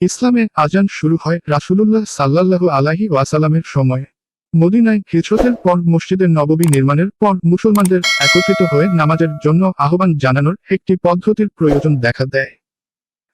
ইসলামে আজান শুরু হয় রাসূলুল্লাহ সাল্লাল্লাহু আলাহি ওয়াসাল্লামের সময়ে। মদিনায় হিজরতের পর মসজিদের নববী নির্মাণের পর মুসলমানদের একত্রিত হয়ে নামাজের জন্য আহ্বান জানানোর একটি পদ্ধতির প্রয়োজন দেখা দেয়।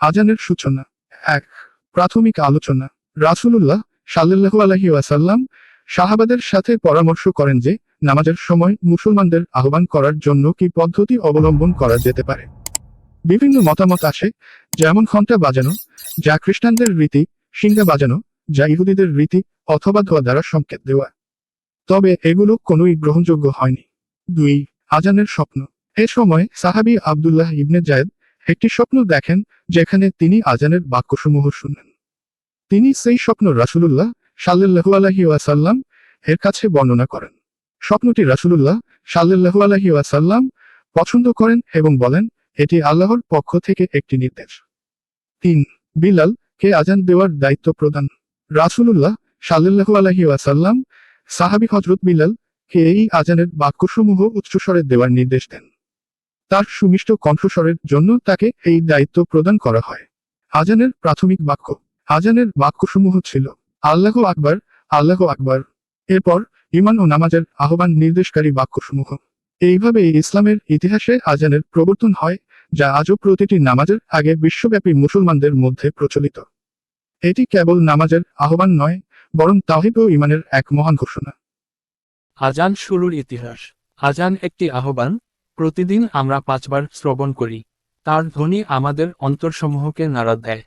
আজানের সূচনা। এক, প্রাথমিক আলোচনা। রাসূলুল্লাহ সাল্লাল্লাহু আলাইহি ওয়াসাল্লাম সাহাবাদের সাথে পরামর্শ করেন যে, নামাজের সময় মুসলমানদের আহ্বান করার জন্য কি পদ্ধতি অবলম্বন করা যেতে পারে। বিভিন্ন মতামত আসে যেমন ঘণ্টা বাজানো, যা খ্রিস্টানদের রীতি, সিংহা বাজানো, যা ইহুদিদের রীতি অথবা ধোয়া দ্বারা সংকেত দেওয়া। তবে এগুলো কোনোই গ্রহণযোগ্য হয়নি। দুই, আজানের স্বপ্ন। এ সময় সাহাবী আব্দুল্লাহ ইবনে জায়েদ একটি স্বপ্ন দেখেন, যেখানে তিনি আজানের বাক্যসমূহ শুনেন। তিনি সেই স্বপ্ন রাসূলুল্লাহ সাল্লাল্লাহু আলাইহি ওয়াসাল্লাম এর কাছে বর্ণনা করেন। স্বপ্নটি রাসূলুল্লাহ সাল্লাল্লাহু আলাইহি ওয়াসাল্লাম পছন্দ করেন এবং বলেন এটি আল্লাহর পক্ষ থেকে একটি নির্দেশ। তিন, বিলাল কে আজান দেওয়ার দায়িত্ব প্রদান। রাসূলুল্লাহ সাল্লাল্লাহু আলাইহি ওয়াসাল্লাম সাহাবী হযরত বিলাল কে এই আজানের বাক্যসমূহ উচ্চস্বরে দেওয়ার নির্দেশ দেন। তার সুমিষ্ট কণ্ঠস্বরের জন্য তাকে এই দায়িত্ব প্রদান করা হয়। আজানের প্রাথমিক বাক্য, আজানের বাক্যসমূহ ছিল, আল্লাহ আকবার আল্লাহ আকবার। এরপর ইমান ও নামাজের আহ্বান নির্দেশকারী বাক্যসমূহ। এইভাবে ইসলামের ইতিহাসে আজানের প্রবর্তন হয় যা আজও প্রতিটি নামাজের আগে বিশ্বব্যাপী মুসলমানদের মধ্যে প্রচলিত। এটি কেবল নামাজের আহ্বান নয়, বরং তাহিদ ও ইমানের এক মহান ঘোষণা। আজান শুরুর ইতিহাস। আজান একটি আহ্বান, প্রতিদিন আমরা পাঁচবার শ্রবণ করি। তার ধ্বনি আমাদের অন্তরসমূহকে নাড়া দেয়।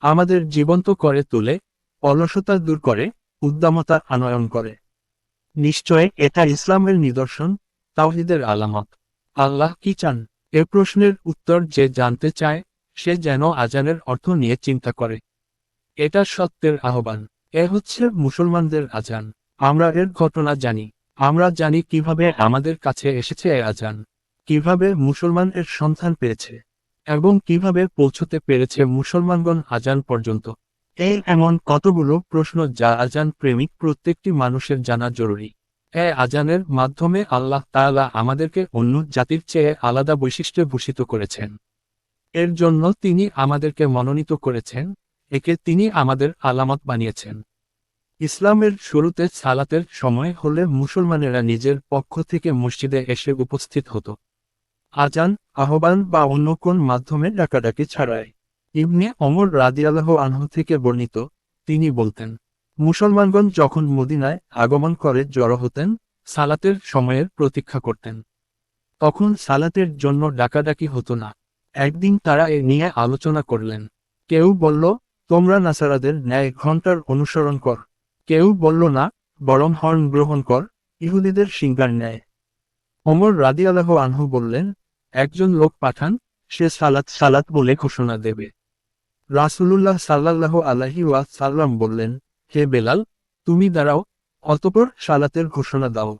আমাদের জীবন্ত করে তোলে, অলসতা দূর করে, উদ্দামতা আনয়ন করে। নিশ্চয় এটা ইসলামের নিদর্শন, তাওহিদের আলামত। আল্লাহ কি চান? এ প্রশ্নের উত্তর যে জানতে চায়, সে যেন আজানের অর্থ নিয়ে চিন্তা করে। এটা সত্যের আহ্বান। এ হচ্ছে মুসলমানদের আজান। আমরা এর ঘটনা জানি। আমরা জানি কীভাবে আমাদের কাছে এসেছে এ আজান। কীভাবে মুসলমান এর সন্ধান পেয়েছে। এবং কীভাবে পৌঁছতে পেরেছে মুসলমানগণ আজান পর্যন্ত। এই এমন কতগুলো প্রশ্ন যা আজান প্রেমিক প্রত্যেকটি মানুষের জানা জরুরি। এ আজানের মাধ্যমে আল্লাহ তাআলা আমাদেরকে অন্য জাতির চেয়ে আলাদা বৈশিষ্ট্যে ভূষিত করেছেন। এর জন্য তিনি আমাদেরকে মনোনীত করেছেন, একে তিনি আমাদের আলামত বানিয়েছেন। ইসলামের শুরুতে সালাতের সময় হলে মুসলমানেরা নিজের পক্ষ থেকে মসজিদে এসে উপস্থিত হতো। আজান, আহ্বান বা অন্য কোন মাধ্যমে ডাকাডাকি ছাড়াই। ইবনে অমর রাদিয়াল্লাহ আনহু থেকে বর্ণিত, তিনি বলতেন মুসলমানগণ যখন মদিনায় আগমন করে জড়ো হতেন, সালাতের সময়ের প্রতীক্ষা করতেন। তখন সালাতের জন্য ডাকাডাকি হতো না। একদিন তারা এ নিয়ে আলোচনা করলেন। কেউ বলল, তোমরা নাসারাদের ন্যায় ঘণ্টার অনুসরণ কর। কেউ বলল না, বরং হর্ন গ্রহণ কর, ইহুদিদের সিঙ্গার ন্যায়। অমর রাদিয়াল্লাহ আনহু বললেন, একজন লোক পাঠান, সে সালাত সালাত বলে ঘোষণা দেবে। রাসূলুল্লাহ আলাইহি ওয়া সাল্লাম বললেন হে বেলাল, তুমি দাঁড়াও, অতপর সালাতের ঘোষণা দাও।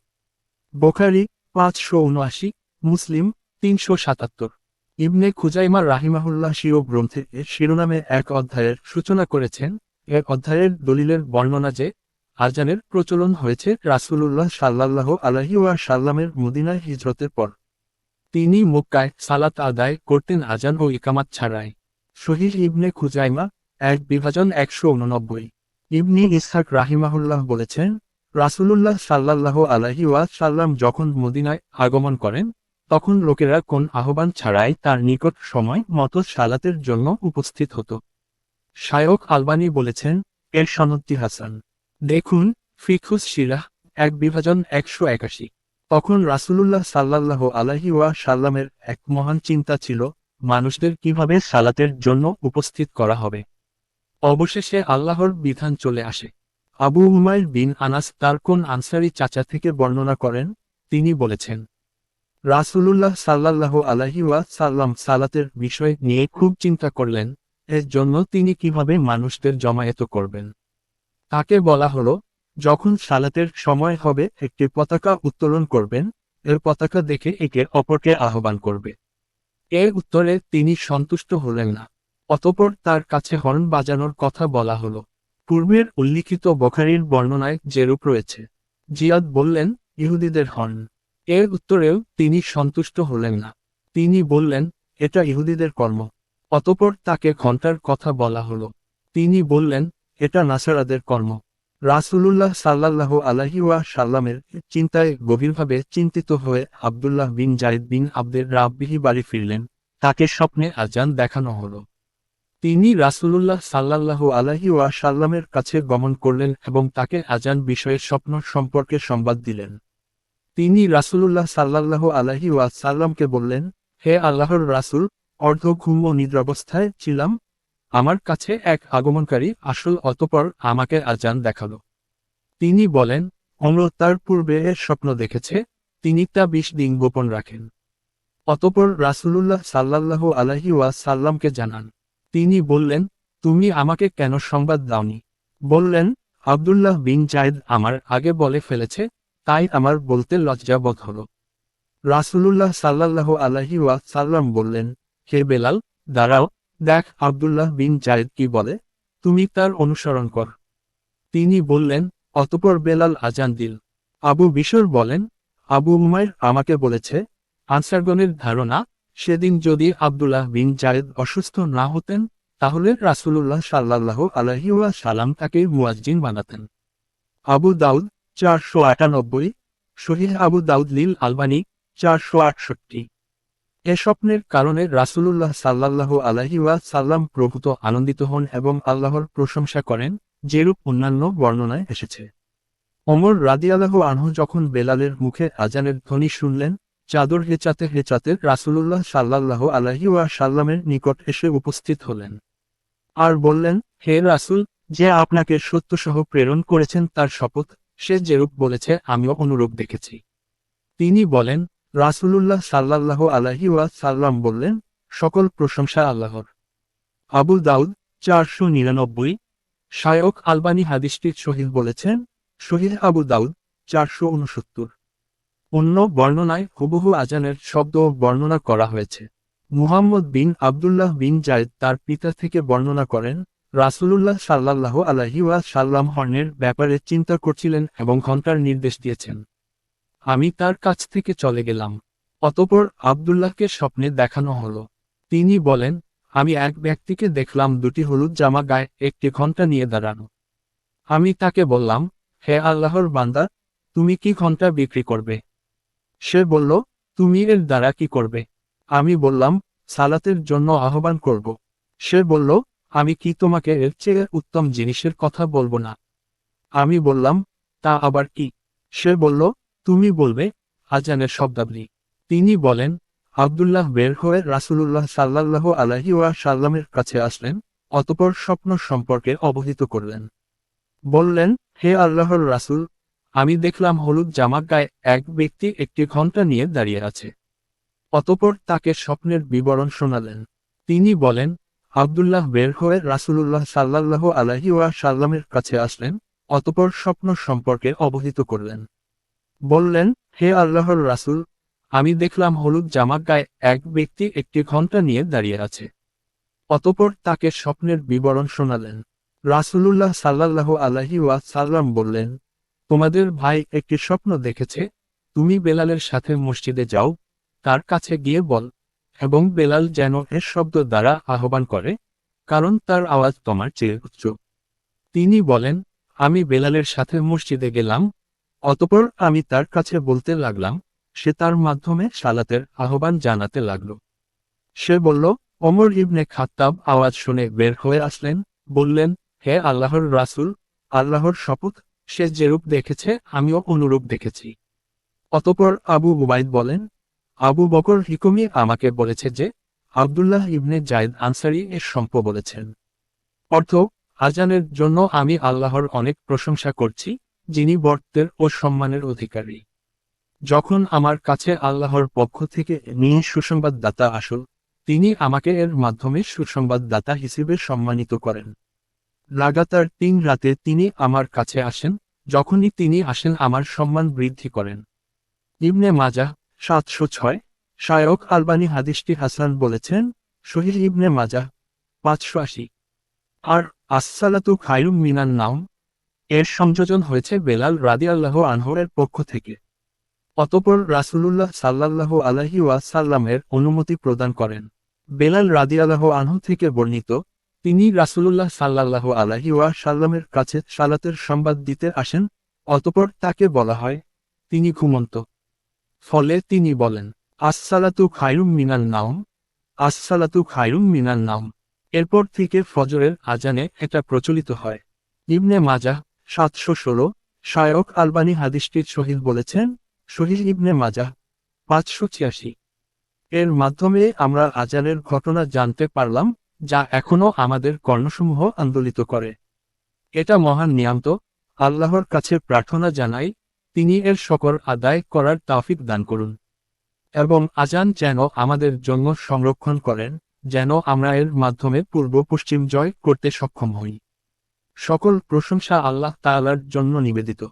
বোখারি, পাঁচশো উনআশি মুসলিম, তিনশো সাতাত্তর। ইবনে খুজাইমা রাহিমাহুল্লাহ শিও গ্রন্থে এর শিরোনামে এক অধ্যায়ের সূচনা করেছেন। এক অধ্যায়ের দলিলের বর্ণনা যে, আজানের প্রচলন হয়েছে রাসূলুল্লাহ সাল্লাল্লাহ আলাহি ওয়া সাল্লামের মদিনায় হিজরতের পর। তিনি মক্কায় সালাত আদায় করতেন আজান ও ইকামাত ছাড়াই। শহীদ ইবনে খুজাইমা, এক বিভাজন একশো উননব্বই ইবনি ইসহাক রাহিমাহুল্লাহ বলেছেন, রাসূলুল্লাহ সাল্লাল্লাহ আলাহি সাল্লাম যখন মদিনায় আগমন করেন, তখন লোকেরা কোন আহ্বান ছাড়াই তার নিকট সময় মতো সালাতের জন্য উপস্থিত হতো। শায়ক আলবানি বলেছেন, এর সনদটি হাসান। দেখুন ফিখুস শিরাহ এক বিভাজন একশো একাশি। তখন রাসূলুল্লাহ সাল্লাল্লাহ আলাহি ওয়া সাল্লামের এক মহান চিন্তা ছিল, মানুষদের কীভাবে সালাতের জন্য উপস্থিত করা হবে। অবশেষে আল্লাহর বিধান চলে আসে। আবু হুমায়ুর বিন আনাস তার কোন আনসারি চাচা থেকে বর্ণনা করেন? তিনি বলেছেন, রাসূলুল্লাহ সাল্লাল্লাহু আলাইহি সাল্লাম সালাতের বিষয় নিয়ে খুব চিন্তা করলেন, এর জন্য তিনি কীভাবে মানুষদের জমায়েত করবেন? তাকে বলা হলো, যখন সালাতের সময় হবে, একটি পতাকা উত্তোলন করবেন, এর পতাকা দেখে একে অপরকে আহ্বান করবে। এর উত্তরে তিনি সন্তুষ্ট হলেন না। অতপর তার কাছে হর্ন বাজানোর কথা বলা হলো। পূর্বের উল্লিখিত বখারির বর্ণনায় যেরূপ রয়েছে, জিয়াদ বললেন, ইহুদিদের হর্ন। এর উত্তরেও তিনি সন্তুষ্ট হলেন না। তিনি বললেন, এটা ইহুদিদের কর্ম। অতপর তাকে ঘণ্টার কথা বলা হলো। তিনি বললেন, এটা নাসারাদের কর্ম। রাসূলুল্লাহ সাল্লাল্লাহু আলাইহি ওয়া সাল্লামের চিন্তায় গভীরভাবে চিন্তিত হয়ে আব্দুল্লাহ বিন জাইদ বিন আব্দের রাব্বিহি বাড়ি ফিরলেন। তাকে স্বপ্নে আজান দেখানো হলো। তিনি রাসূলুল্লাহ সাল্লাল্লাহু আলাইহি ওয়া সাল্লামের কাছে গমন করলেন এবং তাকে আজান বিষয়ে স্বপ্ন সম্পর্কে সংবাদ দিলেন। তিনি রাসূলুল্লাহ সাল্লাল্লাহু আলাইহি ওয়া সাল্লামকে বললেন, হে আল্লাহর রাসূল, অর্ধ ঘুম ও নিদ্রাবস্থায় ছিলাম। আমার কাছে এক আগমনকারী আসল, অতপর আমাকে আজান দেখাল। তিনি বলেন, অমর তার পূর্বে স্বপ্ন দেখেছে। তিনি তা বিশ দিন গোপন রাখেন। অতপর রাসূলুল্লাহ আলাইহি ওয়া সাল্লামকে জানান তিনি বললেন, তুমি আমাকে কেন সংবাদ দাওনি? বললেন, আব্দুল্লাহ বিন জায়দ আমার আগে বলে ফেলেছে, তাই আমার বলতে লজ্জাবোধ হলো। রাসূলুল্লাহ সাল্লাল্লাহু আলাইহি ওয়া সাল্লাম বললেন, হে বেলাল, দাঁড়াও, দেখ আবদুল্লাহ বিন জায়দ কি বলে, তুমি তার অনুসরণ কর। তিনি বললেন, অতপর বেলাল আজান দিল। আবু বিশর বলেন, আবু উমাইর আমাকে বলেছে, আনসারগণের ধারণা সেদিন যদি আব্দুল্লাহ বিন জায়েদ অসুস্থ না হতেন, তাহলে রাসূলুল্লাহ সাল্লাল্লাহ আলহি সালাম তাকে মুয়াজ্জিন বানাতেন। আবু দাউদ, চারশো আটানব্বই। শহীদ আবু দাউদ লীল আলবানি, চারশো আটষট্টি। এ স্বপ্নের কারণে রাসূলুল্লাহ সাল্লাল্লাহু আলাইহি সাল্লাম প্রভূত আনন্দিত হন এবং আল্লাহর প্রশংসা করেন, যেরূপ অন্যান্য বর্ণনায় এসেছে। অমর রাদিয়াল্লাহু আনহ যখন বেলালের মুখে আজানের ধ্বনি শুনলেন চাদর হেচাতে হেচাতে রাসূলুল্লাহ সাল্লাল্লাহু আলাইহি ওয়া সাল্লামের নিকট এসে উপস্থিত হলেন। আর বললেন, হে রাসূল, যে আপনাকে সত্যসহ প্রেরণ করেছেন তার শপথ, সে যেরূপ বলেছে, আমিও অনুরূপ দেখেছি। তিনি বলেন, রাসূলুল্লাহ সাল্লাল্লাহু আলাইহি ওয়া সাল্লাম বললেন, সকল প্রশংসা আল্লাহর। আবুল দাউদ, চারশো নিরানব্বই শায়ক আলবানী হাদিসটির শহীদ বলেছেন শহীদ আবু দাউদ, চারশো উনসত্তর। অন্য বর্ণনায় হুবহু আজানের শব্দ বর্ণনা করা হয়েছে। মুহাম্মদ বিন আবদুল্লাহ বিন জায়দ তার পিতা থেকে বর্ণনা করেন, রাসূলুল্লাহ সাল্লাল্লাহু আলাইহি ওয়া সাল্লাম হর্নের ব্যাপারে চিন্তা করছিলেন এবং ঘণ্টার নির্দেশ দিয়েছেন। আমি তার কাছ থেকে চলে গেলাম। অতপর আবদুল্লাহকে স্বপ্নে দেখানো হলো। তিনি বলেন, আমি এক ব্যক্তিকে দেখলাম দুটি হলুদ জামা গায়ে একটি ঘণ্টা নিয়ে দাঁড়ানো। আমি তাকে বললাম, হে আল্লাহর বান্দা, তুমি কি ঘণ্টা বিক্রি করবে? সে বলল, তুমি এর দ্বারা কি করবে? আমি বললাম, সালাতের জন্য আহ্বান করব। সে বলল, আমি কি তোমাকে এর চেয়ে উত্তম জিনিসের কথা বলব না? আমি বললাম, তা আবার কি? সে বলল, তুমি বলবে, আজানের শব্দাবলী। তিনি বলেন, আবদুল্লাহ বের হয়ে রাসূলুল্লাহ সাল্লাল্লাহু আলাইহি ওয়া সাল্লামের কাছে আসলেন, অতপর স্বপ্ন সম্পর্কে অবহিত করলেন। বললেন, হে আল্লাহর রাসূল আমি দেখলাম হলুদ জামা গায়ে এক ব্যক্তি একটি ঘণ্টা নিয়ে দাঁড়িয়ে আছে। অতপর তাকে স্বপ্নের বিবরণ শোনালেন। তিনি বলেন, আবদুল্লাহ বের হয়ে রাসূলুল্লাহ সাল্লাল্লাহু আলাইহি ওয়া সাল্লামের কাছে আসলেন, অতপর স্বপ্ন সম্পর্কে অবহিত করলেন। বললেন, হে আল্লাহর রাসুল, আমি দেখলাম হলুদ জামা গায়ে এক ব্যক্তি একটি ঘণ্টা নিয়ে দাঁড়িয়ে আছে। অতপর তাকে স্বপ্নের বিবরণ শোনালেন। রাসূলুল্লাহ সাল্লাল্লাহু আলাইহি ওয়া সাল্লাম বললেন তোমাদের ভাই একটি স্বপ্ন দেখেছে, তুমি বেলালের সাথে মসজিদে যাও, তার কাছে গিয়ে বল, এবং বেলাল যেন এর শব্দ দ্বারা আহ্বান করে, কারণ তার আওয়াজ তোমার চেয়ে উচ্চ। তিনি বলেন, আমি বেলালের সাথে মসজিদে গেলাম, অতপর আমি তার কাছে বলতে লাগলাম, সে তার মাধ্যমে সালাতের আহ্বান জানাতে লাগল। সে বলল অমর ইবনে খাত্তাব আওয়াজ শুনে বের হয়ে আসলেন, বললেন, হে আল্লাহর রাসূল, আল্লাহর শপথ সে যেরূপ দেখেছে, আমিও অনুরূপ দেখেছি। অতপর আবু উবাইদ বলেন, আবু বকর হিকমি আমাকে বলেছে যে, আবদুল্লাহ ইবনে জায়দ আনসারি এর সম্প বলেছেন। অর্থ, আজানের জন্য আমি আল্লাহর অনেক প্রশংসা করছি, যিনি বর্তের ও সম্মানের অধিকারী। যখন আমার কাছে আল্লাহর পক্ষ থেকে নিয়ে সুসংবাদদাতা আসল, তিনি আমাকে এর মাধ্যমে সুসংবাদদাতা হিসেবে সম্মানিত করেন। লাগাতার তিন রাতে তিনি আমার কাছে আসেন, যখনই তিনি আসেন আমার সম্মান বৃদ্ধি করেন। ইবনে মাজা, সাতশো ছয় শায়ক আলবানী হাদিসটি হাসান বলেছেন, শহীদ ইবনে মাজা, পাঁচশো আশি। আর আসসালাতু খায়রুম মিনান নাম এর সংযোজন হয়েছে বেলাল রাদিয়াল্লাহ আনহরের পক্ষ থেকে। অতপর রাসূলুল্লাহ সাল্লাল্লাহু আলাইহি ওয়াসাল্লামের অনুমতি প্রদান করেন। বেলাল রাদিয়াল্লাহ আনহু থেকে বর্ণিত তিনি রাসূলুল্লাহ সাল্লাল্লাহু ওয়া সাল্লামের কাছে সালাতের সংবাদ দিতে আসেন, অতপর তাকে বলা হয়, তিনি ঘুমন্ত। ফলে তিনি বলেন, আসসালাতু খায়রুম মিনাল নাম আসসালাতু খায়রুম মিনাল নাম এরপর থেকে ফজরের আজানে এটা প্রচলিত হয়। ইবনে মাজা সাতশো ষোলো শায়ক আলবানী হাদিসটির শহীদ বলেছেন শহীদ ইবনে মাজা পাঁচশো ছিয়াশি। এর মাধ্যমে আমরা আজানের ঘটনা জানতে পারলাম যা এখনও আমাদের কর্ণসমূহ আন্দোলিত করে। এটা মহান নিয়ান্ত, আল্লাহর কাছে প্রার্থনা জানাই, তিনি এর সকল আদায় করার তাফিক দান করুন। এবং আজান যেন আমাদের জন্য সংরক্ষণ করেন, যেন আমরা এর মাধ্যমে পূর্ব পশ্চিম জয় করতে সক্ষম হই। সকল প্রশংসা আল্লাহ তাআলার জন্য নিবেদিত।